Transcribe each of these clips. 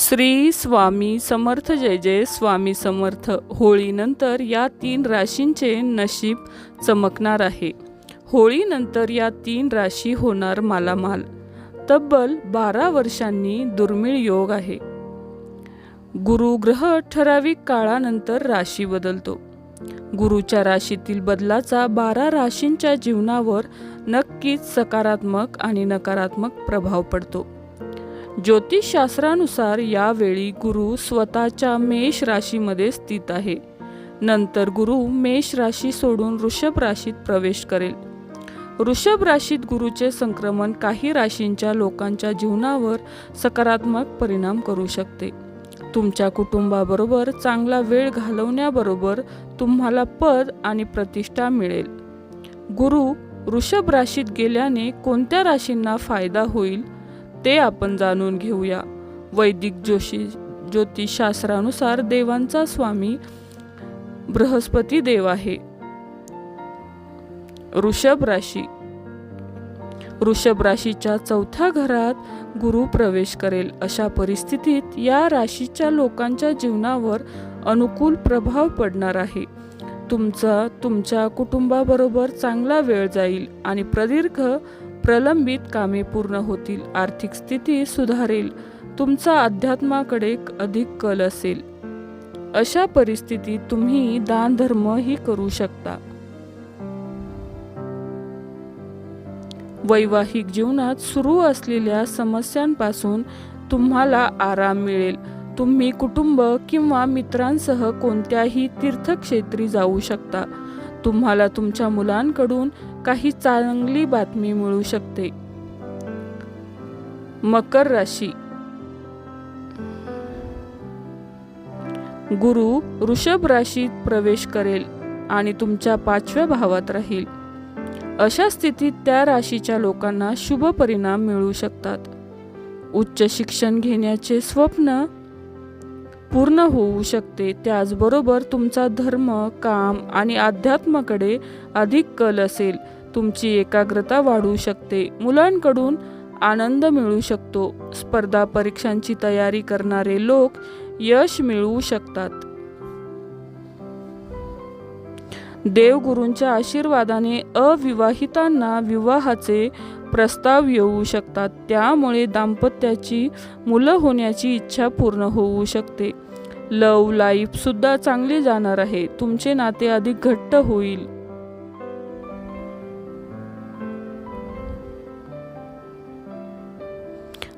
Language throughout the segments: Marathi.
श्री स्वामी समर्थ जय जय स्वामी समर्थ. होळीनंतर या तीन राशींचे नशीब चमकणार आहे. होळीनंतर या तीन राशी होणार मालामाल. तब्बल बारा वर्षांनी दुर्मिळ योग आहे. गुरुग्रह ठराविक काळानंतर राशी बदलतो. गुरुच्या राशीतील बदलाचा बारा राशींच्या जीवनावर नक्कीच सकारात्मक आणि नकारात्मक प्रभाव पडतो. ज्योतिषशास्त्रानुसार यावेळी गुरु स्वतःच्या मेष राशीमध्ये स्थित आहे. नंतर गुरु मेष राशी सोडून वृषभ राशीत प्रवेश करेल. वृषभ राशीत गुरुचे संक्रमण काही राशींच्या लोकांच्या जीवनावर सकारात्मक परिणाम करू शकते. तुमच्या कुटुंबाबरोबर चांगला वेळ घालवण्याबरोबर तुम्हाला पद आणि प्रतिष्ठा मिळेल. गुरु वृषभ राशीत गेल्याने कोणत्या राशींना फायदा होईल? ते आपण जाणून घेऊया. वैदिक जोशी ज्योतिषशास्त्रानुसार देवांचा स्वामी बृहस्पती देव आहे. ऋषभ राशी ऋषभ राशीच्या चौथ्या घरात गुरु प्रवेश करेल. अशा परिस्थितीत या राशीच्या लोकांच्या जीवनावर अनुकूल प्रभाव पडणार आहे. तुमचा तुमच्या कुटुंबाबरोबर चांगला वेळ जाईल आणि प्रदीर्घ प्रलंबित कामे पूर्ण होतील आर्थिक स्थिती सुधारेल तुमचा अध्यात्माकडे अधिक कल असेल. अशा परिस्थितीत तुम्ही दानधर्म ही करू शकता. वैवाहिक जीवनात सुरू असलेल्या समस्यांपासून तुम्हाला आराम मिळेल. तुम्ही कुटुंब किंवा मित्रांसह कोणत्याही तीर्थक्षेत्री जाऊ शकता. तुम्हाला तुमच्या मुलांकडून काही चांगली बातमी मिळू शकते. मकर राशी. गुरु वृषभ राशीत प्रवेश करेल आणि तुमच्या पाचव्या भावात राहील. अशा स्थितीत त्या राशीच्या लोकांना शुभ परिणाम मिळू शकतात. उच्च शिक्षण घेण्याचे स्वप्न पूर्ण होऊ शकते. त्याचबरोबर तुमचा धर्म काम आणि अध्यात्माकडे अधिक कल असेल. तुमची एकाग्रता वाढू शकते. मुलांकडून आनंद मिळू शकतो. स्पर्धा परीक्षांची तयारी करणारे लोक यश मिळवू शकतात. देवगुरूंच्या आशीर्वादाने अविवाहितांना विवाहाचे प्रस्ताव येऊ शकतात. त्यामुळे दाम्पत्याची मुलं होण्याची इच्छा पूर्ण होऊ शकते. लव लाईफ सुद्धा चांगली जाणार आहे. तुमचे नाते अधिक घट्ट होईल.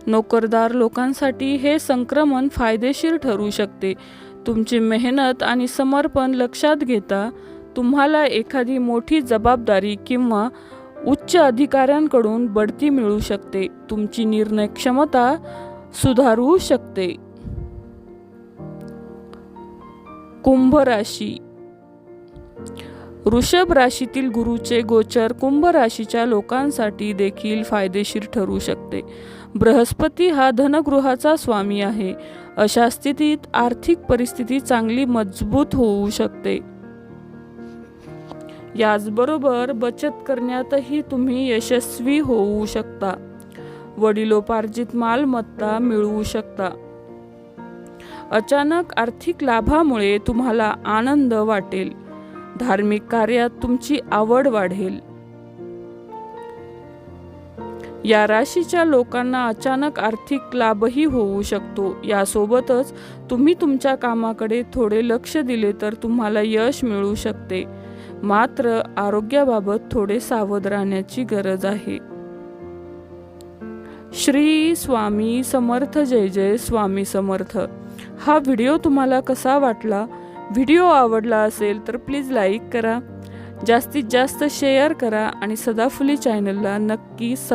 नोकरदार लोकांसाठी हे संक्रमण फायदेशीर ठरू शकते. तुमची मेहनत आणि समर्पण लक्षात घेता तुम्हाला एखादी मोठी जबाबदारी किंवा उच्च अधिकाऱ्यांकडून बढती मिळू शकते. तुमची निर्णय क्षमता सुधारू शकते. कुंभ राशी. वृषभ राशीतील गुरुचे गोचर कुंभ राशीच्या लोकांसाठी देखील फायदेशीर ठरू शकते. बृहस्पती हा धनगृहाचा स्वामी आहे. अशा स्थितीत आर्थिक परिस्थिती चांगली मजबूत होऊ शकते. याचबरोबर बचत करण्यातही तुम्ही यशस्वी होऊ शकता. वडिलोपार्जित मालमत्ता मिळवू शकता. अचानक आर्थिक लाभामुळे तुम्हाला आनंद वाटेल. धार्मिक कार्यात तुमची आवड वाढेल. या राशीच्या लोकांना अचानक आर्थिक लाभही होऊ शकतो. यासोबतच तुम्ही तुमच्या कामाकडे थोडे लक्ष दिले तर तुम्हाला यश मिळू शकते. मात्र आरोग्याबाबत थोडे सावध राहण्याची गरज आहे. श्री स्वामी समर्थ जय जय स्वामी समर्थ. हा व्हिडिओ तुम्हाला कसा वाटला? व्हिडिओ आवडला असेल तर प्लीज लाईक करा. जास्तीत जास्त शेअर करा आणि सदाफुली चॅनलला नक्की